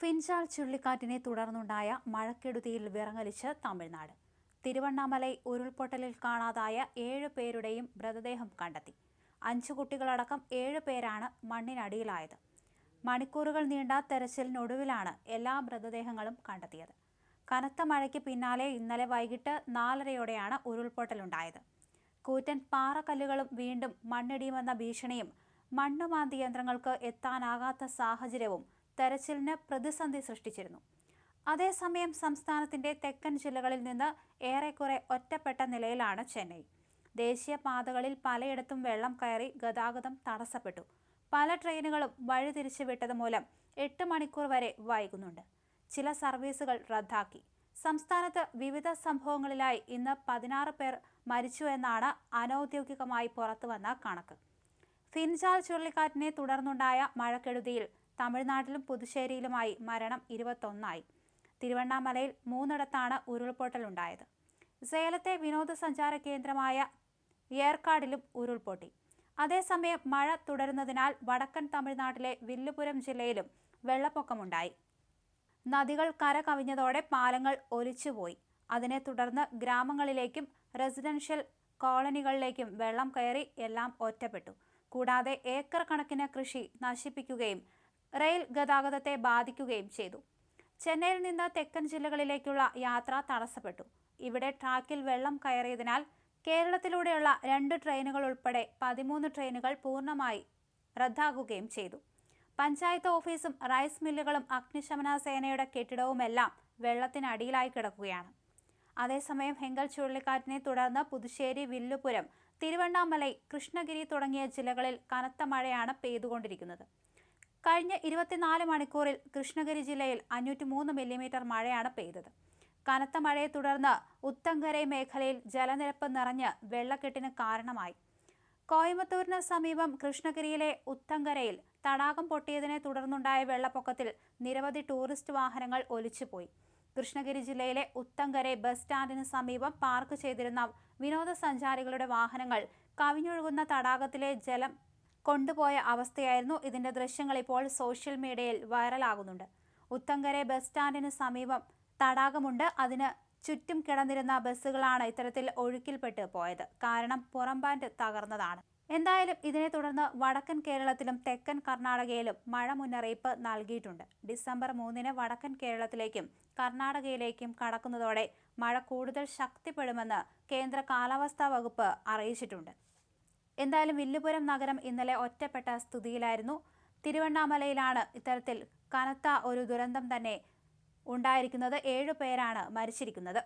ഫിൻചാൽ ചുഴലിക്കാറ്റിനെ തുടർന്നുണ്ടായ മഴക്കെടുതിയിൽ വിറങ്ങലിച്ച് തമിഴ്നാട്. തിരുവണ്ണാമലൈ ഉരുൾപൊട്ടലിൽ കാണാതായ ഏഴ് പേരുടെയും മൃതദേഹം കണ്ടെത്തി. അഞ്ചു കുട്ടികളടക്കം ഏഴ് പേരാണ് മണ്ണിനടിയിലായത്. മണിക്കൂറുകൾ നീണ്ട തെരച്ചിലിനൊടുവിലാണ് എല്ലാ മൃതദേഹങ്ങളും കണ്ടെത്തിയത്. കനത്ത മഴയ്ക്ക് പിന്നാലെ ഇന്നലെ വൈകിട്ട് നാലരയോടെയാണ് ഉരുൾപൊട്ടലുണ്ടായത്. കൂറ്റൻ പാറക്കല്ലുകളും വീണ്ടും മണ്ണിടിയുമെന്ന ഭീഷണിയും മണ്ണുമാന്തി യന്ത്രങ്ങൾക്ക് എത്താനാകാത്ത സാഹചര്യവും തെരച്ചിലിന് പ്രതിസന്ധി സൃഷ്ടിച്ചിരുന്നു. അതേസമയം സംസ്ഥാനത്തിന്റെ തെക്കൻ ജില്ലകളിൽ നിന്ന് ഏറെക്കുറെ ഒറ്റപ്പെട്ട നിലയിലാണ് ചെന്നൈ. ദേശീയപാതകളിൽ പലയിടത്തും വെള്ളം കയറി ഗതാഗതം തടസ്സപ്പെട്ടു. പല ട്രെയിനുകളും വഴിതിരിച്ചു വിട്ടത് മൂലം എട്ട് മണിക്കൂർ വരെ വൈകുന്നുണ്ട്. ചില സർവീസുകൾ റദ്ദാക്കി. സംസ്ഥാനത്ത് വിവിധ സംഭവങ്ങളിലായി ഇന്ന് പതിനാറ് പേർ മരിച്ചു എന്നാണ് അനൌദ്യോഗികമായി പുറത്തുവന്ന കണക്ക്. ഫിൻജാൽ ചുഴലിക്കാറ്റിനെ തുടർന്നുണ്ടായ മഴക്കെടുതിയിൽ തമിഴ്നാട്ടിലും പുതുശ്ശേരിയിലുമായി മരണം ഇരുപത്തൊന്നായി. തിരുവണ്ണാമലയിൽ മൂന്നിടത്താണ് ഉരുൾപൊട്ടലുണ്ടായത്. സേലത്തെ വിനോദസഞ്ചാര കേന്ദ്രമായ ഏർക്കാടിലും ഉരുൾപൊട്ടി. അതേസമയം മഴ തുടരുന്നതിനാൽ വടക്കൻ തമിഴ്നാട്ടിലെ വില്ലുപുരം ജില്ലയിലും വെള്ളപ്പൊക്കമുണ്ടായി. നദികൾ കര കവിഞ്ഞതോടെ പാലങ്ങൾ ഒലിച്ചുപോയി. അതിനെ തുടർന്ന് ഗ്രാമങ്ങളിലേക്കും റെസിഡൻഷ്യൽ കോളനികളിലേക്കും വെള്ളം കയറി എല്ലാം ഒറ്റപ്പെട്ടു. കൂടാതെ ഏക്കർ കണക്കിന് കൃഷി നശിപ്പിക്കുകയും റെയിൽ ഗതാഗതത്തെ ബാധിക്കുകയും ചെയ്തു. ചെന്നൈയിൽ നിന്ന് തെക്കൻ ജില്ലകളിലേക്കുള്ള യാത്ര തടസ്സപ്പെട്ടു. ഇവിടെ ട്രാക്കിൽ വെള്ളം കയറിയതിനാൽ കേരളത്തിലൂടെയുള്ള രണ്ട് ട്രെയിനുകൾ ഉൾപ്പെടെ പതിമൂന്ന് ട്രെയിനുകൾ പൂർണമായി റദ്ദാക്കുകയും ചെയ്തു. പഞ്ചായത്ത് ഓഫീസും റൈസ് മില്ലുകളും അഗ്നിശമന സേനയുടെ കെട്ടിടവുമെല്ലാം വെള്ളത്തിനടിയിലായി കിടക്കുകയാണ്. അതേസമയം ഹെങ്കൽ ചുഴലിക്കാറ്റിനെ തുടർന്ന് പുതുശ്ശേരി വില്ലുപുരം തിരുവണ്ണാമലൈ കൃഷ്ണഗിരി തുടങ്ങിയ ജില്ലകളിൽ കനത്ത മഴയാണ് പെയ്തുകൊണ്ടിരിക്കുന്നത്. കഴിഞ്ഞ ഇരുപത്തിനാല് മണിക്കൂറിൽ കൃഷ്ണഗിരി ജില്ലയിൽ അഞ്ഞൂറ്റി മൂന്ന് മില്ലിമീറ്റർ മഴയാണ് പെയ്തത്. കനത്ത മഴയെ തുടർന്ന് ഉത്തങ്കര മേഖലയിൽ ജലനിരപ്പ് നിറഞ്ഞ് വെള്ളക്കെട്ടിന് കാരണമായി. കോയമ്പത്തൂരിന് സമീപം കൃഷ്ണഗിരിയിലെ ഉത്തങ്കരയിൽ തടാകം പൊട്ടിയതിനെ തുടർന്നുണ്ടായ വെള്ളപ്പൊക്കത്തിൽ നിരവധി ടൂറിസ്റ്റ് വാഹനങ്ങൾ ഒലിച്ചുപോയി. കൃഷ്ണഗിരി ജില്ലയിലെ ഉത്തങ്കരെ ബസ് സ്റ്റാൻഡിന് സമീപം പാർക്ക് ചെയ്തിരുന്ന വിനോദസഞ്ചാരികളുടെ വാഹനങ്ങൾ കവിഞ്ഞൊഴുകുന്ന തടാകത്തിലെ ജലം കൊണ്ടുപോയ അവസ്ഥയായിരുന്നു ഇതിന്റെ ദൃശ്യങ്ങൾ ഇപ്പോൾ സോഷ്യൽ മീഡിയയിൽ വൈറലാകുന്നുണ്ട് ഉത്തങ്കരെ ബസ് സ്റ്റാൻഡിന് സമീപം തടാകമുണ്ട്. അതിന് ചുറ്റും കിടന്നിരുന്ന ബസ്സുകളാണ് ഇത്തരത്തിൽ ഒഴുക്കിൽപ്പെട്ട് പോയത്. കാരണം പുറംബാൻഡ് തകർന്നതാണ്. എന്തായാലും ഇതിനെ തുടർന്ന് വടക്കൻ കേരളത്തിലും തെക്കൻ കർണാടകയിലും മഴ മുന്നറിയിപ്പ് നൽകിയിട്ടുണ്ട്. ഡിസംബർ മൂന്നിന് വടക്കൻ കേരളത്തിലേക്കും കർണാടകയിലേക്കും കടക്കുന്നതോടെ മഴ കൂടുതൽ ശക്തിപ്പെടുമെന്ന് കേന്ദ്ര കാലാവസ്ഥാ വകുപ്പ് അറിയിച്ചിട്ടുണ്ട്. എന്തായാലും വില്ലുപുരം നഗരം ഇന്നലെ ഒറ്റപ്പെട്ട സ്ഥിതിയിലായിരുന്നു. തിരുവണ്ണാമലയിലാണ് ഇത്തരത്തിൽ കനത്ത ഒരു ദുരന്തം തന്നെ ഉണ്ടായിരിക്കുന്നത്. ഏഴു പേരാണ് മരിച്ചിരിക്കുന്നത്.